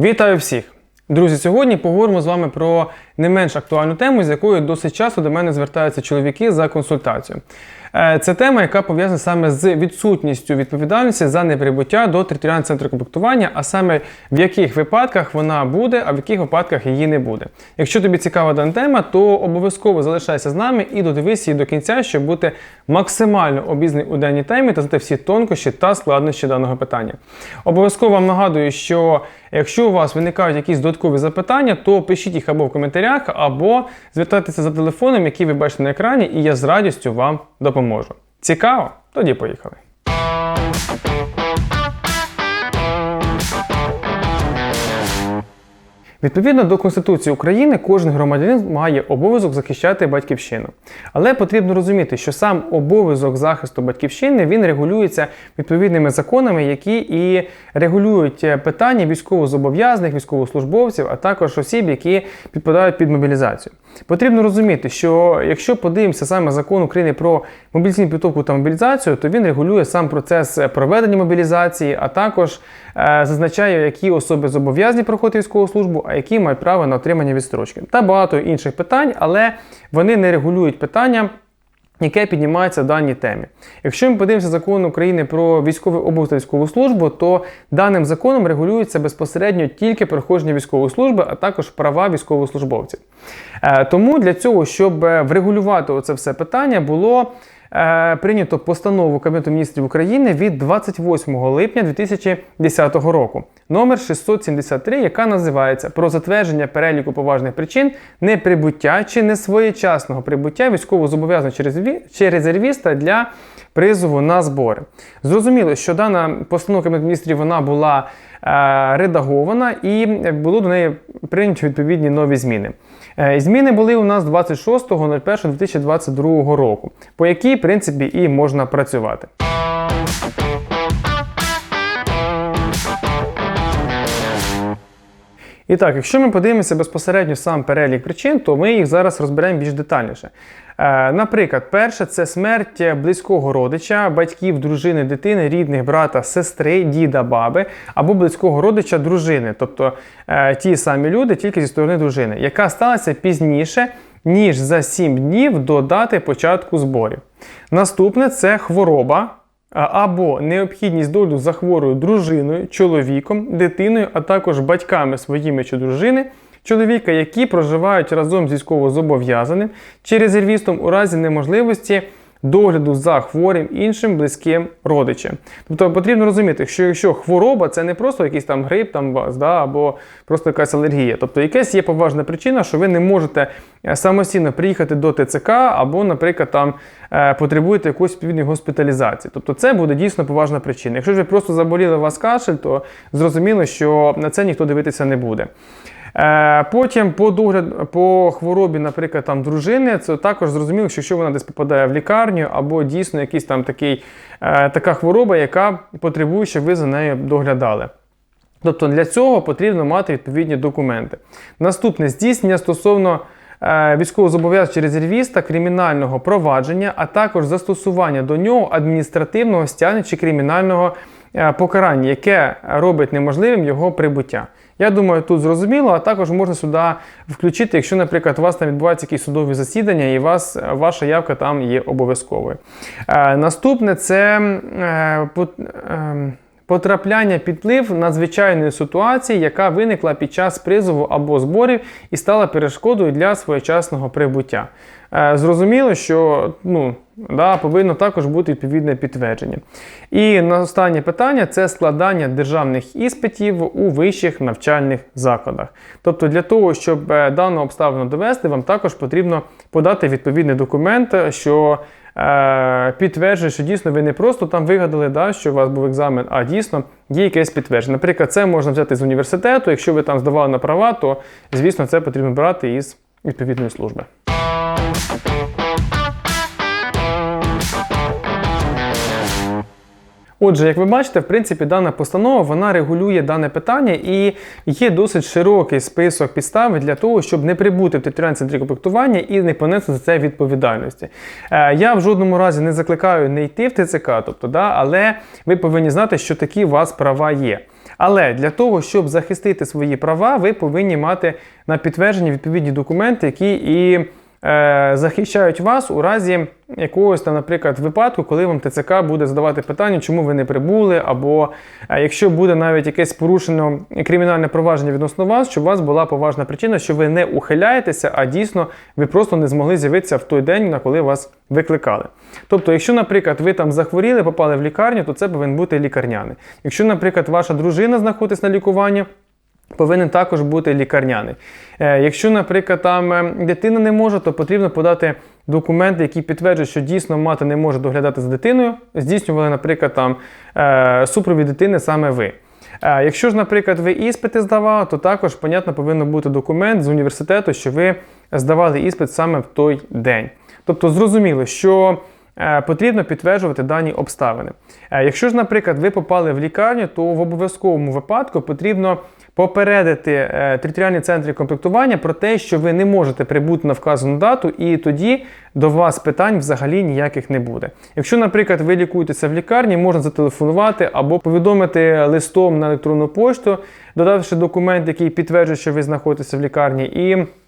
Вітаю всіх! Друзі, сьогодні поговоримо з вами про не менш актуальну тему, з якою досить часто до мене звертаються чоловіки за консультацією. Е, Це тема, яка пов'язана саме з відсутністю відповідальності за неприбуття до територіального центру комплектування, а саме в яких випадках вона буде, а в яких випадках її не буде. Якщо тобі цікава дана тема, то обов'язково залишайся з нами і додивись її до кінця, щоб бути максимально обізнаний у даній темі та знати всі тонкощі та складнощі даного питання. Обов'язково вам нагадую, що якщо у вас виникають якісь додаткові запитання, то пишіть їх або в коментарях, або звертайтеся за телефоном, який ви бачите на екрані, і я з радістю вам допоможу. Цікаво? Тоді поїхали. Відповідно до Конституції України, кожен громадянин має обов'язок захищати батьківщину. Але потрібно розуміти, що сам обов'язок захисту батьківщини він регулюється відповідними законами, які і регулюють е, питання військовозобов'язаних, військовослужбовців, а також осіб, які підпадають під мобілізацію. Потрібно розуміти, що якщо подивимося саме закон України про мобілізаційну підготовку та мобілізацію, то він регулює сам процес проведення мобілізації, а також е, зазначає, які особи зобов'язані проходити військову службу, а які мають право на отримання відстрочки та багато інших питань, але вони не регулюють питання. Яке піднімається в даній темі. Якщо ми подивимося закон України про військовий обов'язок та військову службу, то даним законом регулюється безпосередньо тільки проходження військової служби, а також права військовослужбовців. Е, Тому для цього, щоб е, врегулювати оце все питання, було е, прийнято постанову Кабінету міністрів України від 28 липня 2010 року, номер 673, яка називається про затвердження переліку поважних причин неприбуття чи несвоєчасного прибуття військовозобов'язаного чи резервіста для призову на збори. Зрозуміло, що дана постанова Кабінету міністрів вона була е, редагована і було до неї прийняті відповідні нові зміни. Е, Зміни були у нас 26.01.2022 року, по якій, в принципі, і можна працювати. І так, якщо ми подивимося безпосередньо сам перелік причин, то ми їх зараз розберемо більш детальніше. Е, наприклад, перше це смерть близького родича, батьків, дружини, дитини, рідних, брата, сестри, діда, баби або близького родича дружини, тобто е, ті самі люди, тільки зі сторони дружини, яка сталася пізніше, ніж за 7 днів до дати початку зборів. Наступне це хвороба. Або необхідність догляду за хворою дружиною, чоловіком, дитиною, а також батьками своїми чи дружини, чоловіка, які проживають разом з військовозобов'язаним чи резервістом у разі неможливості догляду за хворим іншим близьким родичем. Тобто потрібно розуміти, що якщо хвороба це не просто якийсь там грип там, вас, да, або просто якась алергія. Тобто якась є поважна причина, що ви не можете е, самостійно приїхати до ТЦК, або, наприклад, там е, потребуєте якоїсь відповідної госпіталізації. Тобто це буде дійсно поважна причина. Якщо ж ви просто заболіли у вас кашель, то зрозуміло, що на це ніхто дивитися не буде. Е, Потім по догляд по хворобі, наприклад, там дружини, це також зрозуміло, що якщо вона десь попадає в лікарню, або дійсно якийсь там такий, е, така хвороба, яка потребує, щоб ви за нею доглядали. Тобто для цього потрібно мати відповідні документи. Наступне здійснення стосовно е, військовозобов'язаного чи резервіста кримінального провадження, а також застосування до нього адміністративного стягнення чи кримінального е, покарання, яке робить неможливим його прибуття. Я думаю, тут зрозуміло, а також можна сюди включити, якщо, наприклад, у вас там відбуваються якісь судові засідання, і вас, ваша явка там є обов'язковою. Е, наступне це е, пот- е, потрапляння під вплив надзвичайної ситуації, яка виникла під час призову або зборів і стала перешкодою для своєчасного прибуття. Е, Зрозуміло, що ну, да, повинно також бути відповідне підтвердження. І на останнє питання це складання державних іспитів у вищих навчальних закладах. Тобто, для того, щоб е, дану обставину довести, вам також потрібно подати відповідний документ, що е, підтверджує, що дійсно ви не просто там вигадали, да, що у вас був екзамен, а дійсно є якесь підтвердження. Наприклад, це можна взяти з університету. Якщо ви там здавали на права, то звісно це потрібно брати із відповідної служби. Отже, як ви бачите, в принципі, дана постанова вона регулює дане питання і є досить широкий список підстав для того, щоб не прибути в територіальний центр комплектування і не понести за це відповідальності. Е, я в жодному разі не закликаю не йти в ТЦК, тобто, да, але ви повинні знати, що такі у вас права є. Але для того, щоб захистити свої права, ви повинні мати на підтвердженні відповідні документи, які і захищають вас у разі якогось там, наприклад, випадку, коли вам ТЦК буде задавати питання, чому ви не прибули, або е, якщо буде навіть якесь порушено кримінальне провадження відносно вас, щоб у вас була поважна причина, що ви не ухиляєтеся, а дійсно ви просто не змогли з'явитися в той день, на коли вас викликали. Тобто, якщо, наприклад, ви там захворіли, попали в лікарню, то це повинен бути лікарняний. Якщо, наприклад, ваша дружина знаходиться на лікуванні, повинен також бути лікарняний. Е, Якщо, наприклад, там е, дитина не може, то потрібно подати документи, які підтверджують, що дійсно мати не може доглядати за дитиною, здійснювали, наприклад, там е, супровід дитини саме ви. Якщо ж, наприклад, ви іспити здавали, то також, понятно, повинен бути документ з університету, що ви здавали іспит саме в той день. Тобто зрозуміло, що потрібно підтверджувати дані обставини. Е, Якщо ж, наприклад, ви попали в лікарню, то в обов'язковому випадку потрібно попередити е, територіальні центри комплектування про те, що ви не можете прибути на вказану дату, і тоді до вас питань взагалі ніяких не буде. Якщо, наприклад, ви лікуєтеся в лікарні, можна зателефонувати або повідомити листом на електронну пошту, додавши документ, який підтверджує, що ви знаходитеся в лікарні, і Е,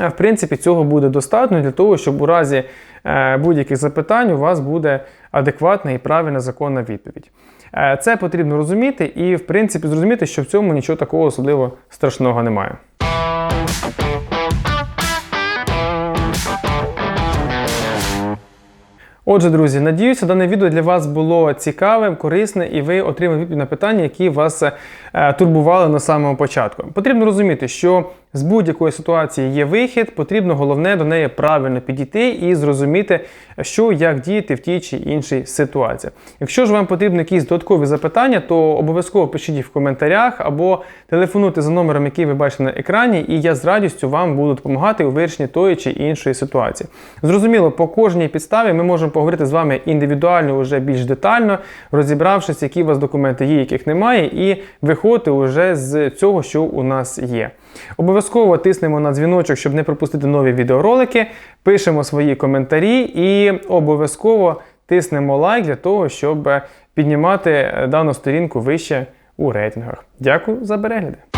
В принципі, цього буде достатньо для того, щоб у разі е, будь-яких запитань у вас буде адекватна і правильна законна відповідь. Е, Це потрібно розуміти і, в принципі, зрозуміти, що в цьому нічого такого особливо страшного немає. Отже, друзі, надіюся, дане відео для вас було цікавим, корисне, і ви отримали відповідь на питання, які вас е, турбували на самому початку. Потрібно розуміти, що з будь-якої ситуації є вихід, потрібно головне до неї правильно підійти і зрозуміти, що як діяти в тій чи іншій ситуації. Якщо ж вам потрібні якісь додаткові запитання, то обов'язково пишіть їх в коментарях або телефонуйте за номером, який ви бачите на екрані, і я з радістю вам буду допомагати у вирішенні тої чи іншої ситуації. Зрозуміло, по кожній підставі ми можемо поговорити з вами індивідуально, вже більш детально, розібравшись, які у вас документи є, яких немає, і виходити вже з цього, що у нас є. Обов'язково тиснемо на дзвіночок, щоб не пропустити нові відеоролики, пишемо свої коментарі і обов'язково тиснемо лайк для того, щоб піднімати дану сторінку вище у рейтингах. Дякую за перегляди!